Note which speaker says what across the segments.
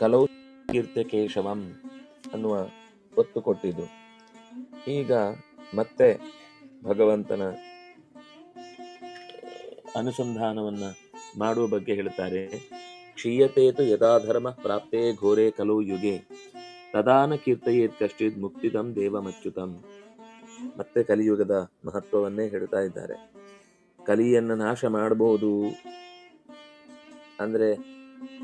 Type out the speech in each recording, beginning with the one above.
Speaker 1: ಕಲೌ ಕೀರ್ತೆ ಕೇಶವಂ ಅನ್ನುವ ಒತ್ತು ಕೊಟ್ಟಿದ್ದು. ಈಗ ಮತ್ತೆ ಭಗವಂತನ ಅನುಸಂಧಾನವನ್ನ ಮಾಡುವ ಬಗ್ಗೆ ಹೇಳ್ತಾರೆ. ಕ್ಷೀಯತೇತು ಯದಾ ಧರ್ಮ ಪ್ರಾಪ್ತೇ ಘೋರೆ ಕಲೌ ಯುಗೆ. ತದಾನ ಕೀರ್ತಯೇತ್ ಕಷ್ಟಿದ್ ಮುಕ್ತಿದಂ ದೇವಮಚ್ಯುತಂ. ಮತ್ತೆ ಕಲಿಯುಗದ ಮಹತ್ವವನ್ನೇ ಹೇಳ್ತಾ ಇದ್ದಾರೆ. ಕಲಿಯನ್ನ ನಾಶ ಮಾಡಬಹುದು ಅಂದ್ರೆ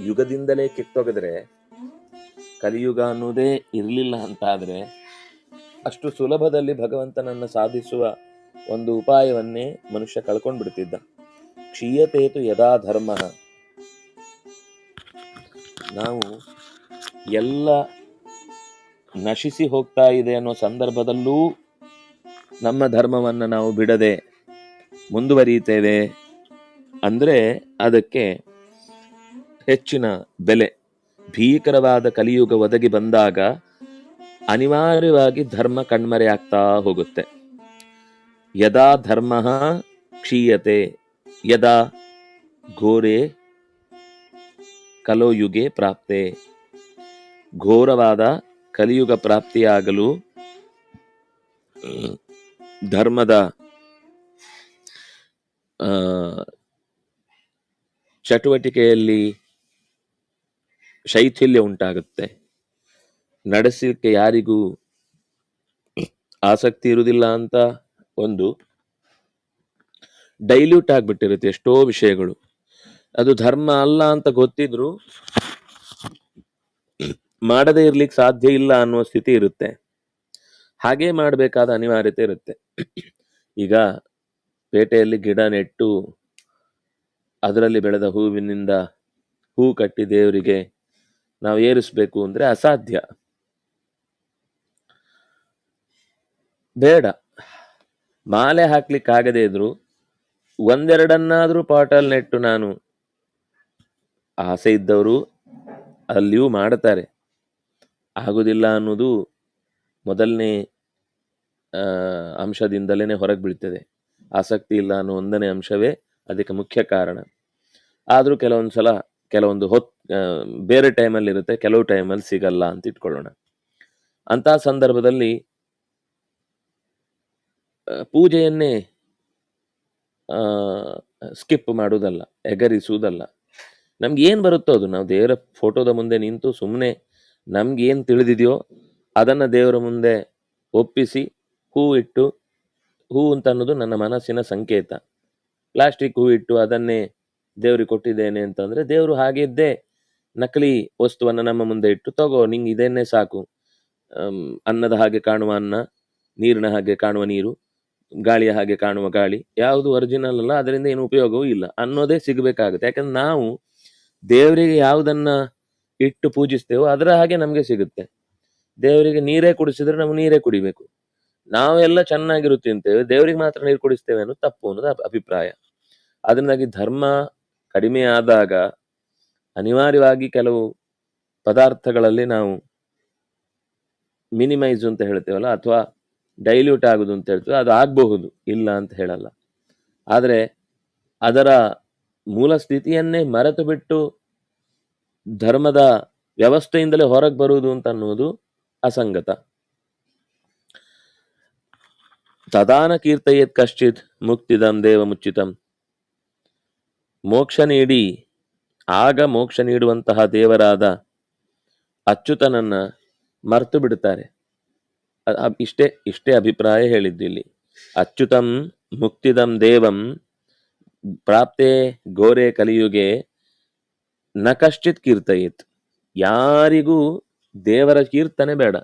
Speaker 1: ಯುಗದಿಂದಲೇ ಕಿತ್ತೊಗೆದ್ರೆ ಕಲಿಯುಗ ಅನ್ನೋದೇ ಇರಲಿಲ್ಲ ಅಂತಾದ್ರೆ ಅಷ್ಟು ಸುಲಭದಲ್ಲಿ ಭಗವಂತನನ್ನು ಸಾಧಿಸುವ ಒಂದು ಉಪಾಯವನ್ನೇ ಮನುಷ್ಯ ಕಳ್ಕೊಂಡು ಬಿಡ್ತಿದ್ದ ಕ್ಷೀಯತೇತು ಯದಾ ಧರ್ಮ. ನಾವು ಎಲ್ಲ ನಶಿಸಿ ಹೋಗ್ತಾ ಇದೆ ಅನ್ನೋ ಸಂದರ್ಭದಲ್ಲೂ ನಮ್ಮ ಧರ್ಮವನ್ನು ನಾವು ಬಿಡದೆ ಮುಂದುವರಿಯುತ್ತೇವೆ. ಅಂದ್ರೆ ಅದಕ್ಕೆ ಹೆಚ್ಚಿನ ಬೆಲೆ, ಭೀಕರವಾದ ಕಲಿಯುಗ ಒದಗಿ ಬಂದಾಗ ಅನಿವಾರ್ಯವಾಗಿ ಧರ್ಮ ಕಣ್ಮರೆಯಾಗ್ತಾ ಹೋಗುತ್ತೆ. ಯದಾ ಧರ್ಮ ಕ್ಷೀಯತೆ, ಯದಾ ಘೋರೆ ಕಲೋಯುಗೆ ಪ್ರಾಪ್ತೆ. ಘೋರವಾದ ಕಲಿಯುಗ ಪ್ರಾಪ್ತಿಯಾಗಲು ಧರ್ಮದ ಚಟುವಟಿಕೆಯಲ್ಲಿ ಶೈಥಿಲ್ಯ ಉಂಟಾಗುತ್ತೆ. ನಡೆಸಲಿಕ್ಕೆ ಯಾರಿಗೂ ಆಸಕ್ತಿ ಇರುವುದಿಲ್ಲ ಅಂತ ಒಂದು ಡೈಲ್ಯೂಟ್ ಆಗಿಬಿಟ್ಟಿರುತ್ತೆ ಎಷ್ಟೋ ವಿಷಯಗಳು. ಅದು ಧರ್ಮ ಅಲ್ಲ ಅಂತ ಗೊತ್ತಿದ್ರು ಮಾಡದೇ ಇರ್ಲಿಕ್ಕೆ ಸಾಧ್ಯ ಇಲ್ಲ ಅನ್ನುವ ಸ್ಥಿತಿ ಇರುತ್ತೆ. ಹಾಗೇ ಮಾಡಬೇಕಾದ ಅನಿವಾರ್ಯತೆ ಇರುತ್ತೆ. ಈಗ ಪೇಟೆಯಲ್ಲಿ ಗಿಡ ನೆಟ್ಟು ಅದರಲ್ಲಿ ಬೆಳೆದ ಹೂವಿನಿಂದ ಹೂ ಕಟ್ಟಿ ದೇವರಿಗೆ ನಾವು ಏರಿಸಬೇಕು ಅಂದ್ರೆ ಅಸಾಧ್ಯ. ಬೇಡ. ಮಾಲೆ ಹಾಕ್ಲಿಕ್ಕೆ ಆಗದೇ ಇದ್ರು ಒಂದೆರಡನ್ನಾದರೂ ಪಾಟಲ್ ನೆಟ್ಟು ನಾನು ಆಸೆ ಇದ್ದವರು ಅಲ್ಲಿಯೂ ಮಾಡ್ತಾರೆ. ಆಗುದಿಲ್ಲ ಅನ್ನೋದು ಮೊದಲನೇ ಅಂಶದಿಂದಲೇ ಹೊರಗೆ ಬೀಳ್ತದೆ. ಆಸಕ್ತಿ ಇಲ್ಲ ಅನ್ನೋ ಒಂದನೇ ಅಂಶವೇ ಅದಕ್ಕೆ ಮುಖ್ಯ ಕಾರಣ. ಆದರೂ ಕೆಲವೊಂದು ಸಲ ಕೆಲವೊಂದು ಹೊತ್ ಬೇರೆ ಟೈಮಲ್ಲಿ ಇರುತ್ತೆ, ಕೆಲವು ಟೈಮಲ್ಲಿ ಸಿಗಲ್ಲ ಅಂತ ಇಟ್ಕೊಳ್ಳೋಣ. ಅಂತ ಸಂದರ್ಭದಲ್ಲಿ ಪೂಜೆಯನ್ನೇ ಸ್ಕಿಪ್ ಮಾಡುವುದಲ್ಲ ಎಗರಿಸುವುದಲ್ಲ ನಮ್ಗೆ ಏನು ಬರುತ್ತೋ ಅದು, ನಾವು ದೇವರ ಫೋಟೋದ ಮುಂದೆ ನಿಂತು ಸುಮ್ಮನೆ ನಮ್ಗೆ ಏನು ತಿಳಿದಿದೆಯೋ, ಅದನ್ನು ದೇವರ ಮುಂದೆ ಒಪ್ಪಿಸಿ, ಹೂ ಇಟ್ಟು, ಹೂ ಅಂತ ಅನ್ನೋದು ನನ್ನ ಮನಸ್ಸಿನ ಸಂಕೇತ. ಪ್ಲಾಸ್ಟಿಕ್ ಹೂ ಇಟ್ಟು ಅದನ್ನೇ ದೇವರಿಗೆ ಕೊಟ್ಟಿದ್ದೇನೆ ಅಂತಂದ್ರೆ ದೇವರು ಹಾಗಿದ್ದೇ ನಕಲಿ ವಸ್ತುವನ್ನ ನಮ್ಮ ಮುಂದೆ ಇಟ್ಟು ತಗೋ, ನಿಂಗೆ ಇದನ್ನೇ ಸಾಕು. ಅನ್ನದ ಹಾಗೆ ಕಾಣುವ ಅನ್ನ, ನೀರಿನ ಹಾಗೆ ಕಾಣುವ ನೀರು, ಗಾಳಿಯ ಹಾಗೆ ಕಾಣುವ ಗಾಳಿ, ಯಾವುದು ಒರಿಜಿನಲ್ ಅಲ್ಲ, ಅದರಿಂದ ಏನು ಉಪಯೋಗವೂ ಇಲ್ಲ. ಅನ್ನೋದೇ ಸಿಗಬೇಕಾಗುತ್ತೆ. ಯಾಕಂದ್ರೆ ನಾವು ದೇವರಿಗೆ ಯಾವುದನ್ನ ಇಟ್ಟು ಪೂಜಿಸ್ತೇವೋ ಅದರ ಹಾಗೆ ನಮಗೆ ಸಿಗುತ್ತೆ. ದೇವರಿಗೆ ನೀರೇ ಕುಡಿಸಿದ್ರೆ ನಾವು ನೀರೇ ಕುಡಿಬೇಕು. ನಾವೆಲ್ಲ ಚೆನ್ನಾಗಿರು ತಿಂತೇವೆ ದೇವರಿಗೆ ಮಾತ್ರ ನೀರು ಕುಡಿಸ್ತೇವೆ ಅನ್ನೋದು ತಪ್ಪು ಅನ್ನೋದು ಅಭಿಪ್ರಾಯ. ಅದರಿಂದಾಗಿ ಧರ್ಮ ಕಡಿಮೆ ಆದಾಗ ಅನಿವಾರ್ಯವಾಗಿ ಕೆಲವು ಪದಾರ್ಥಗಳಲ್ಲಿ ನಾವು ಮಿನಿಮೈಸ್ ಅಂತ ಹೇಳ್ತೇವಲ್ಲ, ಅಥವಾ ಡೈಲ್ಯೂಟ್ ಆಗೋದು ಅಂತ ಹೇಳ್ತೇವೆ, ಅದು ಆಗಬಹುದು, ಇಲ್ಲ ಅಂತ ಹೇಳಲ್ಲ. ಆದರೆ ಅದರ ಮೂಲ ಸ್ಥಿತಿಯನ್ನೇ ಮರೆತು ಬಿಟ್ಟು ಧರ್ಮದ ವ್ಯವಸ್ಥೆಯಿಂದಲೇ ಹೊರಗೆ ಬರುವುದು ಅಂತ ಅನ್ನುವುದು ಅಸಂಗತ. ತದಾನ ಕೀರ್ತಯೇತ್ ಕಶ್ಚಿತ್ ಮುಕ್ತಿದಂ ದೇವ ಮುಚ್ಚಿತಂ. ಮೋಕ್ಷ ನೀಡಿ, ಆಗ ಮೋಕ್ಷ ನೀಡುವಂತಹ ದೇವರಾದ ಅಚ್ಯುತನನ್ನ ಮರ್ತು ಬಿಡುತ್ತಾರೆ. ಇಷ್ಟೇ ಇಷ್ಟೇ ಅಭಿಪ್ರಾಯ ಹೇಳಿದ್ದು ಇಲ್ಲಿ. ಅಚ್ಯುತಂ ಮುಕ್ತಿದಂ ದೇವಂ ಪ್ರಾಪ್ತೆ ಗೋರೆ ಕಲಿಯುಗೆ ನ ಕಶ್ಚಿತ್ ಕೀರ್ತಯಿತ್. ಯಾರಿಗೂ ದೇವರ ಕೀರ್ತನೆ ಬೇಡ.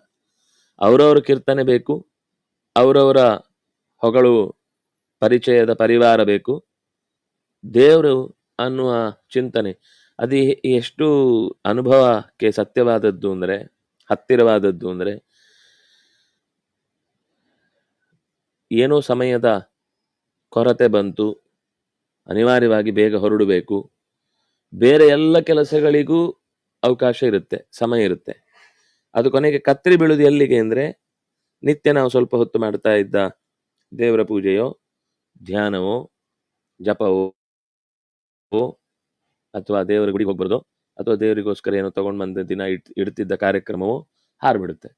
Speaker 1: ಅವರವರ ಕೀರ್ತನೆ ಬೇಕು, ಅವರವರ ಹೊಗಳು ಪರಿಚಯದ ಪರಿವಾರ ಬೇಕು. ದೇವರು ಅನ್ನುವ ಚಿಂತನೆ. ಅದು ಎಷ್ಟು ಅನುಭವಕ್ಕೆ ಸತ್ಯವಾದದ್ದು ಅಂದ್ರೆ, ಹತ್ತಿರವಾದದ್ದು ಅಂದ್ರೆ, ಏನೋ ಸಮಯದ ಕೊರತೆ ಬಂತು, ಅನಿವಾರ್ಯವಾಗಿ ಬೇಗ ಹೊರಡಬೇಕು. ಬೇರೆ ಎಲ್ಲ ಕೆಲಸಗಳಿಗೂ ಅವಕಾಶ ಇರುತ್ತೆ, ಸಮಯ ಇರುತ್ತೆ. ಅದು ಕೊನೆಗೆ ಕತ್ತರಿ ಬೀಳುವುದು ಎಲ್ಲಿಗೆ ಅಂದ್ರೆ, ನಿತ್ಯ ನಾವು ಸ್ವಲ್ಪ ಹೊತ್ತು ಮಾಡ್ತಾ ಇದ್ದ ದೇವರ ಪೂಜೆಯೋ, ಧ್ಯಾನವೋ, ಜಪವೋ. ಅಥವಾ ದೇವರ ಗುಡಿಗೆ ಹೋಗ್ಬಾರ್ದು ಅಥವಾ ದೇವರಿಗೋಸ್ಕರ ಏನೋ ತಗೊಂಡ್ ಬಂದ ದಿನ ಇಟ್ ಇಡ್ತಿದ್ದ ಕಾರ್ಯಕ್ರಮವು ಹಾರ್ಬಿಡುತ್ತೆ.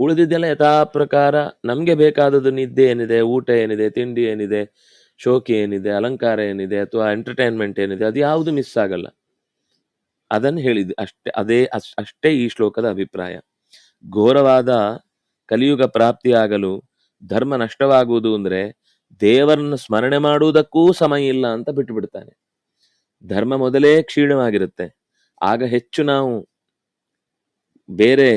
Speaker 1: ಉಳಿದಿದ್ದೆಲ್ಲ ಯಥಾ ಪ್ರಕಾರ ನಮ್ಗೆ ಬೇಕಾದದ್ದು ನಿದ್ದೆ ಏನಿದೆ, ಊಟ ಏನಿದೆ, ತಿಂಡಿ ಏನಿದೆ, ಶೋಕಿ ಏನಿದೆ, ಅಲಂಕಾರ ಏನಿದೆ ಅಥವಾ ಎಂಟರ್ಟೈನ್ಮೆಂಟ್ ಏನಿದೆ, ಅದು ಯಾವುದು ಮಿಸ್ ಆಗಲ್ಲ. ಅದನ್ನು ಹೇಳಿದ್ದು ಅಷ್ಟೇ, ಅದೇ ಅಷ್- ಅಷ್ಟೇ ಈ ಶ್ಲೋಕದ ಅಭಿಪ್ರಾಯ. ಘೋರವಾದ ಕಲಿಯುಗ ಪ್ರಾಪ್ತಿಯಾಗಲು ಧರ್ಮ ನಷ್ಟವಾಗುವುದು ಅಂದ್ರೆ ದೇವರನ್ನ ಸ್ಮರಣೆ ಮಾಡುವುದಕ್ಕೂ ಸಮಯ ಇಲ್ಲ ಅಂತ ಬಿಟ್ಟು ಬಿಡ್ತಾನೆ ಧರ್ಮ ಮೊದಲೇ ಕ್ಷೀಣವಾಗಿರುತ್ತೆ. ಆಗ ಹೆಚ್ಚು ನಾವು ಬೇರೆ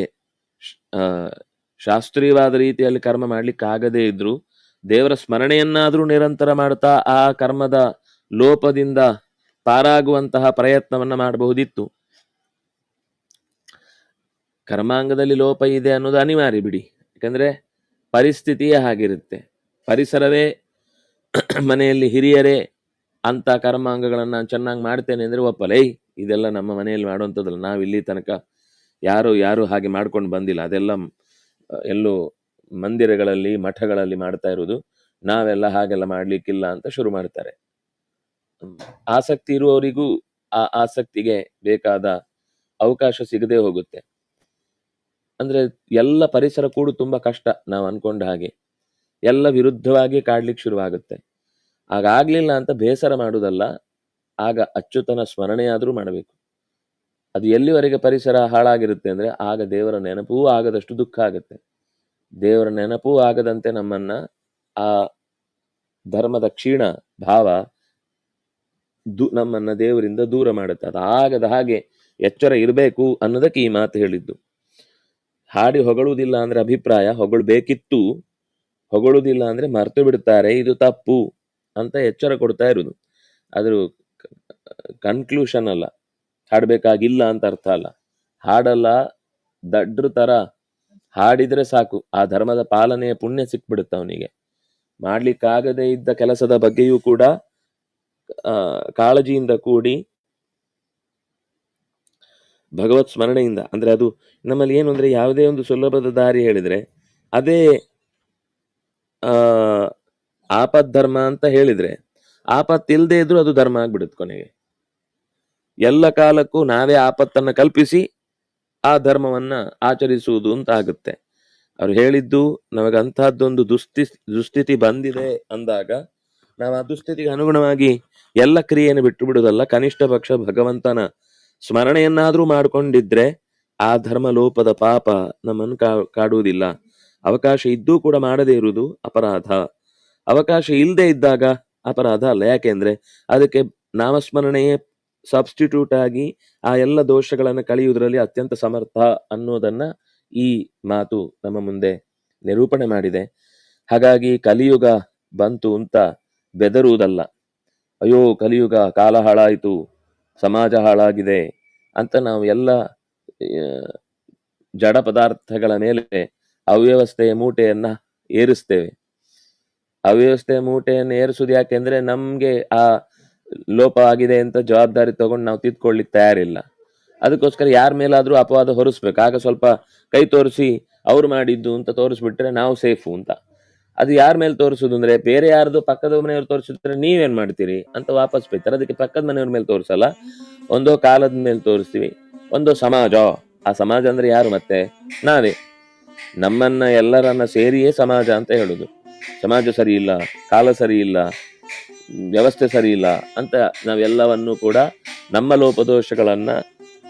Speaker 1: ಶಾಸ್ತ್ರೀಯವಾದ ರೀತಿಯಲ್ಲಿ ಕರ್ಮ ಮಾಡ್ಲಿಕ್ಕೆ ಆಗದೇ ಇದ್ರು ದೇವರ ಸ್ಮರಣೆಯನ್ನಾದ್ರೂ ನಿರಂತರ ಮಾಡ್ತಾ ಆ ಕರ್ಮದ ಲೋಪದಿಂದ ಪಾರಾಗುವಂತಹ ಪ್ರಯತ್ನವನ್ನ ಮಾಡಬಹುದಿತ್ತು. ಕರ್ಮಾಂಗದಲ್ಲಿ ಲೋಪ ಇದೆ ಅನ್ನೋದು ಅನಿವಾರ್ಯ ಬಿಡಿ. ಯಾಕಂದ್ರೆ ಪರಿಸ್ಥಿತಿಯೇ ಹಾಗಿರುತ್ತೆ. ಪರಿಸರವೇ ಮನೆಯಲ್ಲಿ ಹಿರಿಯರೇ ಅಂತ ಕರ್ಮಾಂಗಗಳನ್ನು ನಾನು ಚೆನ್ನಾಗಿ ಮಾಡ್ತೇನೆ ಅಂದರೆ ಒಪ್ಪಲೇ ಇದೆಲ್ಲ ನಮ್ಮ ಮನೆಯಲ್ಲಿ ಮಾಡುವಂಥದ್ದಲ್ಲ, ನಾವು ಇಲ್ಲಿ ತನಕ ಯಾರು ಯಾರು ಹಾಗೆ ಮಾಡ್ಕೊಂಡು ಬಂದಿಲ್ಲ, ಅದೆಲ್ಲ ಎಲ್ಲೂ ಮಂದಿರಗಳಲ್ಲಿ, ಮಠಗಳಲ್ಲಿ ಮಾಡ್ತಾ ಇರೋದು ನಾವೆಲ್ಲ ಹಾಗೆಲ್ಲ ಮಾಡಲಿಕ್ಕಿಲ್ಲ ಅಂತ ಶುರು ಮಾಡ್ತಾರೆ. ಆಸಕ್ತಿ ಇರುವವರಿಗೂ ಆ ಆಸಕ್ತಿಗೆ ಬೇಕಾದ ಅವಕಾಶ ಸಿಗದೆ ಹೋಗುತ್ತೆ. ಅಂದ್ರೆ ಎಲ್ಲ ಪರಿಸರ ಕೂಡ ತುಂಬಾ ಕಷ್ಟ ನಾವು ಅನ್ಕೊಂಡ ಹಾಗೆ. ಎಲ್ಲ ವಿರುದ್ಧವಾಗಿ ಕಾಡ್ಲಿಕ್ಕೆ ಶುರುವಾಗುತ್ತೆ. ಹಾಗಾಗ್ಲಿಲ್ಲ ಅಂತ ಬೇಸರ ಮಾಡುವುದಲ್ಲ, ಆಗ ಅಚ್ಯುತನ ಸ್ಮರಣೆಯಾದರೂ ಮಾಡಬೇಕು. ಅದು ಎಲ್ಲಿವರೆಗೆ ಪರಿಸರ ಹಾಳಾಗಿರುತ್ತೆ ಅಂದ್ರೆ ಆಗ ದೇವರ ನೆನಪೂ ಆಗದಷ್ಟು ದುಃಖ ಆಗುತ್ತೆ. ದೇವರ ನೆನಪೂ ಆಗದಂತೆ ನಮ್ಮನ್ನ ಆ ಧರ್ಮದ ಕ್ಷೀಣ ಭಾವ ದು, ನಮ್ಮನ್ನ ದೇವರಿಂದ ದೂರ ಮಾಡುತ್ತೆ. ಅದು ಆಗದ ಹಾಗೆ ಎಚ್ಚರ ಇರಬೇಕು ಅನ್ನೋದಕ್ಕೆ ಈ ಮಾತು ಹೇಳಿದ್ದು. ಹಾಡಿ ಹೊಗಳುವುದಿಲ್ಲ ಅಂದ್ರೆ ಅಭಿಪ್ರಾಯ, ಹೊಗಳಬೇಕಿತ್ತು, ಹೊಗಳುವುದಿಲ್ಲ ಅಂದ್ರೆ ಮರ್ತು ಬಿಡ್ತಾರೆ, ಇದು ತಪ್ಪು. ಅಂತ ಎಚ್ಚರ ಕೊಡ್ತಾ ಇರುವುದು ಅದ್ರ ಕನ್ಕ್ಲೂಷನ್ ಅಲ್ಲ. ಹಾಡ್ಬೇಕಾಗಿಲ್ಲ ಅಂತ ಅರ್ಥ ಅಲ್ಲ. ಹಾಡಲ್ಲ ದಡ್ರ ತರ ಹಾಡಿದ್ರೆ ಸಾಕು. ಆ ಧರ್ಮದ ಪಾಲನೆಯ ಪುಣ್ಯ ಸಿಕ್ಬಿಡುತ್ತೆ ಅವನಿಗೆ. ಮಾಡ್ಲಿಕ್ಕಾಗದೇ ಇದ್ದ ಕೆಲಸದ ಬಗ್ಗೆಯೂ ಕೂಡ, ಆ, ಕಾಳಜಿಯಿಂದ ಕೂಡಿ ಭಗವತ್ ಸ್ಮರಣೆಯಿಂದ, ಅಂದ್ರೆ ಅದು ನಮ್ಮಲ್ಲಿ ಏನು ಅಂದ್ರೆ ಯಾವುದೇ ಒಂದು ಸುಲಭದ ದಾರಿ ಹೇಳಿದ್ರೆ, ಅದೇ ಆ ಆಪದ್ಧರ್ಮ ಅಂತ ಹೇಳಿದ್ರೆ ಆಪತ್ ಇಲ್ಲದೆ ಇದ್ರೂ ಅದು ಧರ್ಮ ಆಗ್ಬಿಡುತ್ತೆ ಕೊನೆಗೆ. ಎಲ್ಲ ಕಾಲಕ್ಕೂ ನಾವೇ ಆಪತ್ತನ್ನ ಕಲ್ಪಿಸಿ ಆ ಧರ್ಮವನ್ನ ಆಚರಿಸುವುದು ಅಂತ ಆಗುತ್ತೆ. ಅವ್ರು ಹೇಳಿದ್ದು ನಮಗೆ ಅಂತಹದ್ದೊಂದು ದುಸ್ಥಿ ದುಸ್ಥಿತಿ ಬಂದಿದೆ ಅಂದಾಗ ನಾವು ಆ ದುಸ್ಥಿತಿಗೆ ಅನುಗುಣವಾಗಿ ಎಲ್ಲ ಕ್ರಿಯೆಯನ್ನು ಬಿಟ್ಟು ಬಿಡುವುದಲ್ಲ, ಕನಿಷ್ಠ ಪಕ್ಷ ಭಗವಂತನ ಸ್ಮರಣೆಯನ್ನಾದ್ರೂ ಮಾಡಿಕೊಂಡಿದ್ರೆ ಆ ಧರ್ಮ ಲೋಪದ ಪಾಪ ನಮ್ಮನ್ನು ಕಾಡುವುದಿಲ್ಲ. ಅವಕಾಶ ಇದ್ದೂ ಕೂಡ ಮಾಡದೇ ಇರುವುದು ಅಪರಾಧ. ಅವಕಾಶ ಇಲ್ಲದೆ ಇದ್ದಾಗ ಅಪರಾಧ ಅಲ್ಲ. ಯಾಕೆಂದ್ರೆ ಅದಕ್ಕೆ ನಾಮಸ್ಮರಣೆಯೇ ಸಬ್ಸ್ಟಿಟ್ಯೂಟ್ ಆಗಿ ಆ ಎಲ್ಲ ದೋಷಗಳನ್ನು ಕಳೆಯುವುದರಲ್ಲಿ ಅತ್ಯಂತ ಸಮರ್ಥ ಅನ್ನೋದನ್ನ ಈ ಮಾತು ನಮ್ಮ ಮುಂದೆ ನಿರೂಪಣೆ ಮಾಡಿದೆ. ಹಾಗಾಗಿ ಕಲಿಯುಗ ಬಂತು ಅಂತ ಬೆದರುವುದಲ್ಲ. ಅಯ್ಯೋ, ಕಲಿಯುಗ ಕಾಲ ಹಾಳಾಯಿತು, ಸಮಾಜ ಹಾಳಾಗಿದೆ ಅಂತ ನಾವು ಎಲ್ಲ ಜಡ ಪದಾರ್ಥಗಳ ಮೇಲೆ ಅವ್ಯವಸ್ಥೆಯ ಮೂಟೆಯನ್ನ ಏರಿಸ್ತೇವೆ. ಅವ್ಯವಸ್ಥೆಯ ಮೂಟೆಯನ್ನು ಯಾಕೆ ಯಾಕೆಂದ್ರೆ ನಮ್ಗೆ ಆ ಲೋಪ ಆಗಿದೆ ಅಂತ ಜವಾಬ್ದಾರಿ ತಗೊಂಡು ನಾವು ತಿದ್ಕೊಳ್ಳಿಕ್ಕೆ ತಯಾರಿಲ್ಲ. ಅದಕ್ಕೋಸ್ಕರ ಯಾರ ಮೇಲಾದ್ರೂ ಅಪವಾದ ಹೊರಿಸ್ಬೇಕು. ಆಗ ಸ್ವಲ್ಪ ಕೈ ತೋರಿಸಿ ಅವ್ರು ಮಾಡಿದ್ದು ಅಂತ ತೋರಿಸ್ಬಿಟ್ರೆ ನಾವು ಸೇಫು ಅಂತ. ಅದು ಯಾರ ಮೇಲೆ ತೋರಿಸೋದು ಅಂದ್ರೆ ಬೇರೆ ಯಾರ್ದು ಪಕ್ಕದ ಮನೆಯವ್ರು ತೋರಿಸಿದ್ರೆ ನೀವೇನ್ ಮಾಡ್ತೀರಿ ಅಂತ ವಾಪಸ್ ಬೈತಾರೆ. ಅದಕ್ಕೆ ಪಕ್ಕದ ಮನೆಯವ್ರ ಮೇಲೆ ತೋರಿಸಲ್ಲ. ಒಂದೋ ಕಾಲದ ಮೇಲೆ ತೋರಿಸ್ತೀವಿ, ಒಂದೋ ಸಮಾಜ. ಆ ಸಮಾಜ ಅಂದ್ರೆ ಯಾರು ಮತ್ತೆ? ನಾವೇ. ನಮ್ಮನ್ನ ಎಲ್ಲರನ್ನ ಸೇರಿಯೇ ಸಮಾಜ ಅಂತ ಹೇಳುದು. ಸಮಾಜ ಸರಿ ಇಲ್ಲ ಕಾಲ ಸರಿ ಇಲ್ಲ ವ್ಯವಸ್ಥೆ ಸರಿ ಇಲ್ಲ ಅಂತ ನಾವೆಲ್ಲವನ್ನು ಕೂಡ ನಮ್ಮ ಲೋಪದೋಷಗಳನ್ನ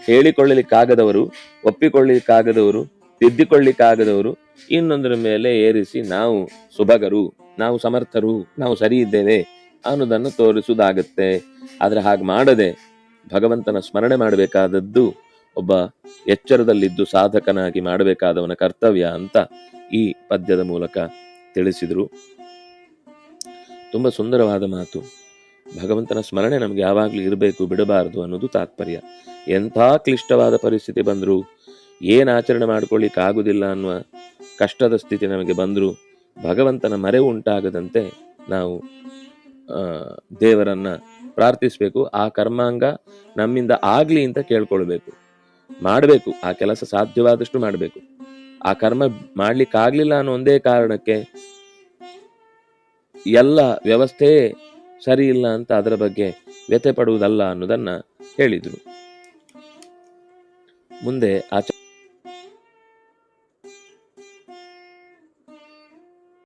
Speaker 1: ಹೇಳಿಕೊಳ್ಳಲಿಕ್ಕಾಗದವರು ಒಪ್ಪಿಕೊಳ್ಳಿಕ್ಕಾಗದವರು, ತಿದ್ದಿಕೊಳ್ಳಿಕ್ಕಾಗದವರು ಇನ್ನೊಂದರ ಮೇಲೆ ಏರಿಸಿ ನಾವು ಸುಭಗರು, ನಾವು ಸಮರ್ಥರು, ನಾವು ಸರಿ ಇದ್ದೇವೆ ಅನ್ನೋದನ್ನು ತೋರಿಸುವುದಾಗತ್ತೆ. ಆದರೆ ಹಾಗೆ ಮಾಡದೆ ಭಗವಂತನ ಸ್ಮರಣೆ ಮಾಡಬೇಕಾದದ್ದು ಒಬ್ಬ ಎಚ್ಚರದಲ್ಲಿದ್ದು ಸಾಧಕನಾಗಿ ಮಾಡಬೇಕಾದವನ ಕರ್ತವ್ಯ ಅಂತ ಈ ಪದ್ಯದ ಮೂಲಕ ತಿಳಿಸಿದರು. ತುಂಬ ಸುಂದರವಾದ ಮಾತು. ಭಗವಂತನ ಸ್ಮರಣೆ ನಮ್ಗೆ ಯಾವಾಗಲೂ ಇರಬೇಕು, ಬಿಡಬಾರದು ಅನ್ನೋದು ತಾತ್ಪರ್ಯ. ಎಂಥ ಕ್ಲಿಷ್ಟವಾದ ಪರಿಸ್ಥಿತಿ ಬಂದರೂ, ಏನು ಆಚರಣೆ ಮಾಡ್ಕೊಳ್ಳಿಕ್ಕೆ ಆಗುದಿಲ್ಲ ಅನ್ನುವ ಕಷ್ಟದ ಸ್ಥಿತಿ ನಮಗೆ ಬಂದರೂ, ಭಗವಂತನ ಮರೆವು ಉಂಟಾಗದಂತೆ ನಾವು ದೇವರನ್ನ ಪ್ರಾರ್ಥಿಸ್ಬೇಕು, ಆ ಕರ್ಮಾಂಗ ನಮ್ಮಿಂದ ಆಗಲಿ ಅಂತ ಕೇಳ್ಕೊಳ್ಬೇಕು. ಮಾಡಬೇಕು, ಆ ಕೆಲಸ ಸಾಧ್ಯವಾದಷ್ಟು ಮಾಡಬೇಕು. ಆ ಕರ್ಮ ಮಾಡ್ಲಿಕ್ಕಾಗ್ಲಿಲ್ಲ ಅನ್ನೋ ಒಂದೇ ಕಾರಣಕ್ಕೆ ಎಲ್ಲ ವ್ಯವಸ್ಥೆ ಸರಿ ಇಲ್ಲ ಅಂತ ಅದರ ಬಗ್ಗೆ ವ್ಯಥೆ ಪಡುವುದಲ್ಲ ಅನ್ನೋದನ್ನ ಹೇಳಿದ್ರು. ಮುಂದೆ ಆಚ